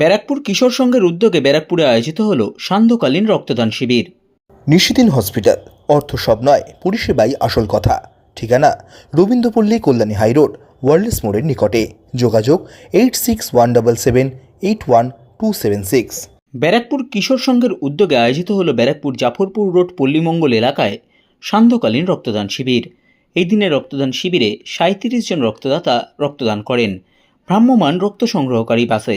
ব্যারাকপুর কিশোর সংঘের উদ্যোগে ব্যারাকপুরে আয়োজিত হল সান্ধ্যকালীন রক্তদান শিবির। নিশিদিন হসপিটাল অর্থ সব নয় পরিষেবাই আসল কথা। ঠিকানা রবীন্দ্রপল্লী কল্যাণী হাইরোড ওয়ার্ল্ডস মোড়ের নিকটে। যোগাযোগ eight six one double seven eight one two seven six. Barrackpore Kishore সংঘের উদ্যোগে আয়োজিত হল ব্যারাকপুর জাফরপুর রোড পল্লীমঙ্গল এলাকায় সান্ধ্যকালীন রক্তদান শিবির। এই দিনে রক্তদান শিবিরে সাঁত্রিশ জন রক্তদাতা রক্তদান করেন। ভ্রাম্যমাণ রক্ত সংগ্রহকারী বাসে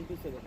nine two seven